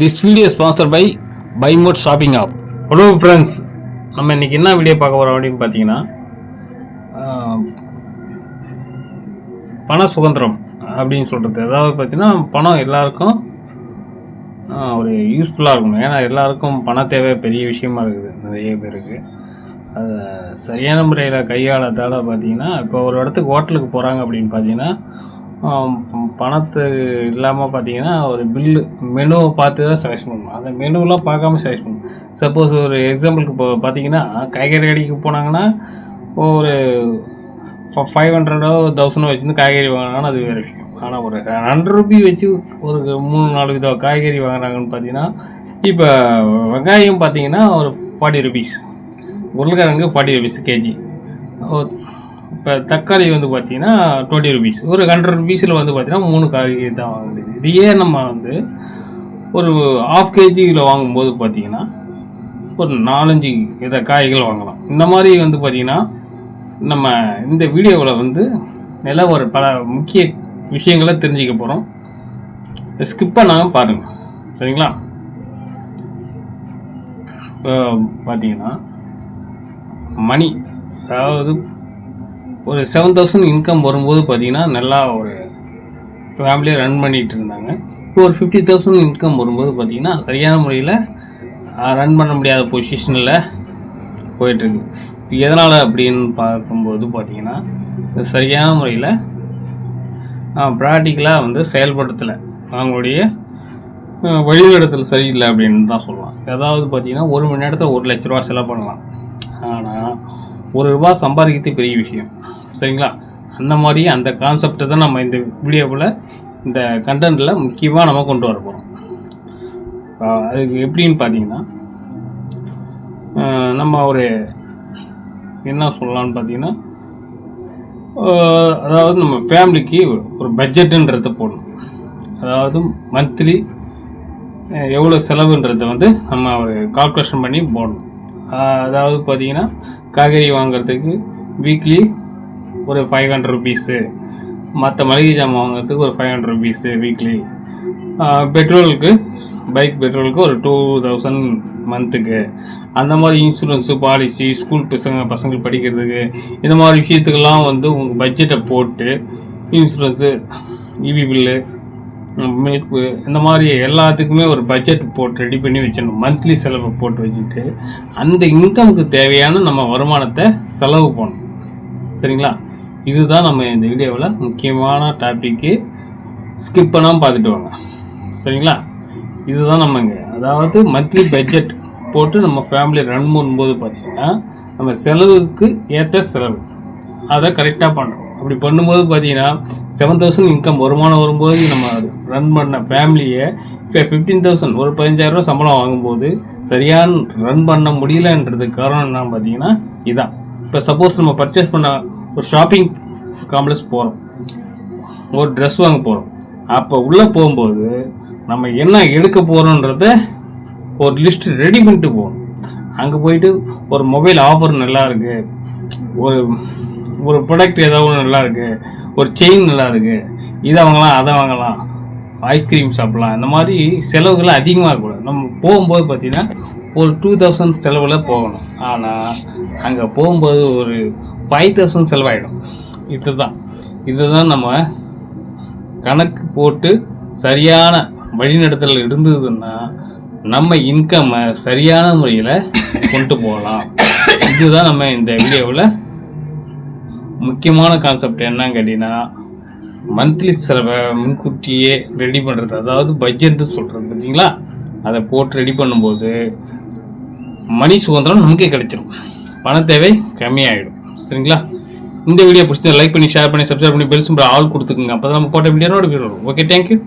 This video sponsor by by mod shopping app hello friends நம்ம இன்றைக்கி என்ன video பார்க்க போகிறோம் அப்படின்னு பார்த்தீங்கன்னா பண சுதந்திரம் அப்படின்னு சொல்கிறது அதாவது பார்த்தீங்கன்னா பணம் எல்லாருக்கும் ஒரு யூஸ்ஃபுல்லாக இருக்கணும். ஏன்னா எல்லாருக்கும் பண தேவை பெரிய விஷயமா இருக்குது. நிறைய பேருக்கு அதை சரியான முறையில் கையாளத்தால் பார்த்தீங்கன்னா இப்போ ஒரு இடத்துக்கு ஹோட்டலுக்கு போகிறாங்க அப்படின்னு பார்த்தீங்கன்னா பணத்து இல்லாமல் பார்த்தீங்கன்னா ஒரு பில்லு மெனுவை பார்த்து தான் செலக்ட் பண்ணணும் அந்த மெனுவெலாம் பார்க்காம செலக்ட் பண்ணணும் சப்போஸ் ஒரு எக்ஸாம்பிளுக்கு இப்போ பார்த்தீங்கன்னா காய்கறி கடைக்கு போனாங்கன்னா ஒரு ஃபைவ் ஹண்ட்ரடோ தௌசண்டோ வச்சுருந்து காய்கறி வாங்கினாங்கன்னா அது வேறு விஷயம். ஆனால் ஒரு ஹண்ட்ரட் ருபி வச்சு ஒரு மூணு நாலு வித காய்கறி வாங்குறாங்கன்னு பார்த்தீங்கன்னா இப்போ வெங்காயம் பார்த்தீங்கன்னா ஒரு ஃபார்ட்டி ருபீஸ் உருளைக்கிழங்கு ஃபார்ட்டி ருபீஸ் கேஜி இப்போ தக்காளி வந்து பார்த்தீங்கன்னா டுவெண்ட்டி ருபீஸ் ஒரு ஹண்ட்ரட் ருபீஸில் வந்து பார்த்தீங்கன்னா மூணு காய்கறி தான் வாங்க முடியுது இதையே நம்ம வந்து ஒரு ஆஃப் கேஜியில் வாங்கும்போது பார்த்தீங்கன்னா ஒரு நாலஞ்சு வித காய்கள் வாங்கலாம். இந்த மாதிரி வந்து பார்த்தீங்கன்னா நம்ம இந்த வீடியோவில் வந்து நல்ல ஒரு பல முக்கிய விஷயங்களை தெரிஞ்சுக்க போகிறோம் ஸ்கிப் பண்ணாமல் பாருங்கள் சரிங்களா? இப்போ பார்த்தீங்கன்னா மணி அதாவது ஒரு செவன் தௌசண்ட் இன்கம் வரும்போது பார்த்தீங்கன்னா நல்லா ஒரு ஃபேமிலியை ரன் பண்ணிகிட்டு இருந்தாங்க. இப்போ ஒரு ஃபிஃப்டி தௌசண்ட் இன்கம் வரும்போது பார்த்தீங்கன்னா சரியான முறையில் ரன் பண்ண முடியாத பொசிஷனில் போயிட்டுருக்கு இது எதனால் அப்படின்னு பார்க்கும்போது பார்த்தீங்கன்னா சரியான முறையில் ப்ராக்டிக்கலாக வந்து செயல்படுத்தலை. அவங்களுடைய வழிநடத்தல் சரியில்லை அப்படின்னு தான் சொல்லலாம் அதாவது பார்த்தீங்கன்னா ஒரு மணி நேரத்தில் ஒரு லட்ச ரூபா செலவு பண்ணலாம். ஆனால் ஒரு ரூபா சம்பாதிக்கிறது பெரிய விஷயம். சரிங்களா? அந்த மாதிரி அந்த கான்செப்டை தான் நம்ம இந்த வீடியோவில் இந்த கண்டென்ட்டில் முக்கியமாக நம்ம கொண்டு வர போகிறோம் அதுக்கு எப்படின்னு பார்த்தீங்கன்னா நம்ம ஒரு என்ன சொல்லலாம்னு பார்த்தீங்கன்னா அதாவது நம்ம ஃபேமிலிக்கு ஒரு பட்ஜெட்டுன்றதை போடணும். அதாவது மந்த்லி எவ்வளோ செலவுன்றதை வந்து நம்ம ஒரு கால்குலேஷன் பண்ணி போடணும். அதாவது பார்த்தீங்கன்னா காய்கறி வாங்குறதுக்கு வீக்லி ஒரு ஃபைவ் ஹண்ட்ரட் ருபீஸு மற்ற மளிகை ஜாமான் வாங்குறதுக்கு ஒரு ஃபைவ் ஹண்ட்ரட் ருபீஸு வீக்லி பெட்ரோலுக்கு பைக் பெட்ரோலுக்கு ஒரு டூ தௌசண்ட் மந்த்துக்கு அந்த மாதிரி இன்சூரன்ஸு பாலிசி ஸ்கூல் பசங்க பசங்கள் படிக்கிறதுக்கு இந்த மாதிரி விஷயத்துக்கெல்லாம் வந்து உங்கள் பட்ஜெட்டை போட்டு இன்சூரன்ஸு இவி பில்லு மில்க்கு இந்த மாதிரி எல்லாத்துக்குமே ஒரு பட்ஜெட் போட்டு ரெடி பண்ணி வச்சிடணும். மந்த்லி செலவை போட்டு வச்சுட்டு அந்த இன்கமுக்கு தேவையான நம்ம வருமானத்தை செலவு பண்ணணும். சரிங்களா? இதுதான் நம்ம இந்த வீடியோவில் முக்கியமான டாப்பிக்கு ஸ்கிப் பண்ணாமல் பார்த்துட்டு வாங்க. சரிங்களா? இதுதான் நம்ம இங்கே. அதாவது மந்த்லி பட்ஜெட் போட்டு நம்ம ஃபேமிலி ரன் பண்ணும்போது பார்த்தீங்கன்னா நம்ம செலவுக்கு ஏற்ற செலவு. அதை கரெக்டாக பண்ணுறோம் அப்படி பண்ணும்போது பார்த்தீங்கன்னா செவன் தௌசண்ட் இன்கம் வருமானம் வரும்போது நம்ம ரன் பண்ண ஃபேமிலியை இப்போ ஃபிஃப்டீன் தௌசண்ட் ஒரு பதினஞ்சாயிரரூவா சம்பளம் வாங்கும்போது சரியான ரன் பண்ண முடியலன்றது காரணம் என்னன்னு பார்த்தீங்கன்னா இதான். இப்போ சப்போஸ் நம்ம பர்ச்சேஸ் பண்ண ஒரு ஷாப்பிங் காம்ப்ளெக்ஸ் போகிறோம் ஒரு ட்ரெஸ் வாங்க போகிறோம் அப்போ உள்ளே போகும்போது நம்ம என்ன எடுக்க போகிறோன்றத ஒரு லிஸ்ட் ரெடி பண்ணிட்டு போகணும். அங்கே போயிட்டு ஒரு மொபைல் ஆஃபர் நல்லா இருக்கு. ஒரு ஒரு ப்ராடக்ட் ஏதோ ஒன்று நல்லா இருக்கு. ஒரு செயின் நல்லா இருக்கு. இதை வாங்கலாம் அதை வாங்கலாம். ஐஸ்கிரீம் சாப்பிட்லாம். இந்த மாதிரி செலவுகள் அதிகமாகக்கூடாது நம்ம போகும்போது பார்த்தீங்கன்னா ஒரு டூ தௌசண்ட் செலவில் போகணும். ஆனால் அங்கே போகும்போது ஒரு ஃபைவ் தௌசண்ட் செலவாயிடும். இதுதான். இதுதான் நம்ம கணக்கு போட்டு சரியான வழிநடத்தல் இருந்ததுன்னா நம்ம இன்கம்மை சரியான முறையில் கொண்டு போகலாம். இதுதான் நம்ம இந்த வீடியோவில் முக்கியமான கான்செப்ட் என்னன்னு கேட்டிங்கன்னா மந்த்லி செலவை முன்கூட்டியே ரெடி பண்ணுறது அதாவது பட்ஜெட்டு சொல்கிறது பார்த்தீங்களா? அதை போட்டு ரெடி பண்ணும்போது மணி சுதந்திரம் நமக்கே கிடைச்சிரும். பண தேவை கம்மியாயிடும். சரிங்களா? இந்த வீடியோ பிடிச்சி லைக் பண்ணி ஷேர் பண்ணி சப்ஸ்கிரைப் பண்ணி பெல் சிம்பிள் ஆல் கொடுத்துக்குங்க. அப்போ நம்ம போட்ட வீடியோ நோட்டிஃபிகேஷன் ஓகே தேங்க்யூ